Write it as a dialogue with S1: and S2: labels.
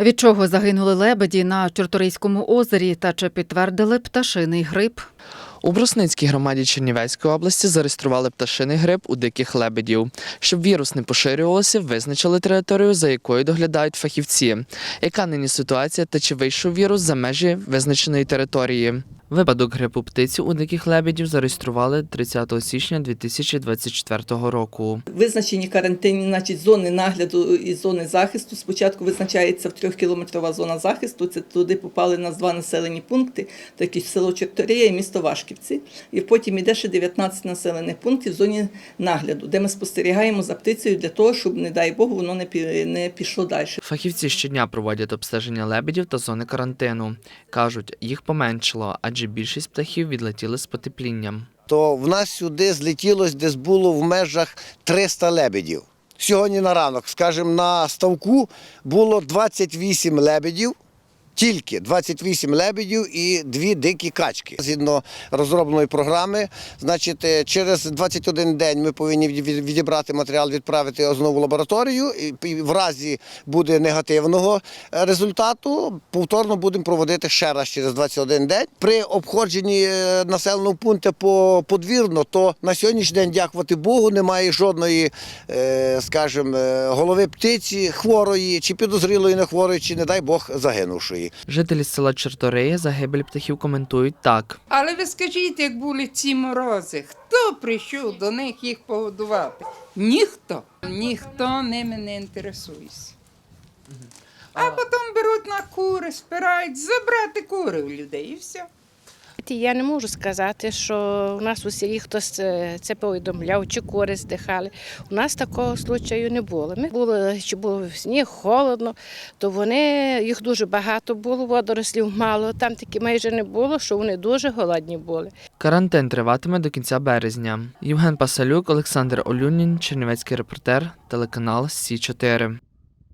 S1: Від чого загинули лебеді на Чорторийському озері та чи підтвердили пташиний грип?
S2: У Брусницькій громаді Чернівецької області зареєстрували пташиний грип у диких лебедів. Щоб вірус не поширювався, визначили територію, за якою доглядають фахівці. Яка нині ситуація та чи вийшов вірус за межі визначеної території? Випадок грипу птиці у диких лебедів зареєстрували 30 січня 2024 року.
S3: Визначені карантинні, значить, зони нагляду і зони захисту. Спочатку визначається в трьохкілометрова зона захисту. Це туди попали нас два населені пункти, такі село Чорторія і місто Вашківці. І потім іде ще 19 населених пунктів в зоні нагляду, де ми спостерігаємо за птицею для того, щоб, не дай Бог, воно не пі- не пішло далі.
S2: Фахівці щодня проводять обстеження лебедів та зони карантину. Кажуть, їх поменшало, адже більшість птахів відлетіли з потеплінням.
S4: то в нас сюди злетілось, десь було в межах 300 лебедів. Сьогодні на ранок, скажімо, на ставку було 28 лебедів, тільки 28 лебедів і дві дикі качки. Згідно розробленої програми, значить, е, через 21 день ми повинні від- від- відібрати матеріал, відправити знову в лабораторію. І в разі буде негативного е, результату, повторно будемо проводити ще раз через 21 день. При обходженні е, населеного пункту по подвірно, то на сьогоднішній день, дякувати Богу, немає жодної, скажімо, голови птиці хворої, чи підозрілої не хворої, чи, не дай Бог, загинувшої.
S2: Жителі села Чорторея загибель птахів коментують так.
S5: Але ви скажіть, як були ці морози, хто прийшов до них їх погодувати? Ніхто. Ніхто ними не інтересується. А потім беруть на кури, спирають, забрати кури у людей і все.
S6: Я не можу сказати, що у нас у селі хтось це повідомляв, чи кури здихали. У нас такого случаю не було. Ми були, чи був сніг, холодно, то вони, їх дуже багато було, водорослів мало. Там таки майже не було, що вони дуже голодні були.
S2: Карантин триватиме до кінця березня. Євген Пасалюк, Олександр Олюнін, Чернівецький репортер, телеканал Сі 4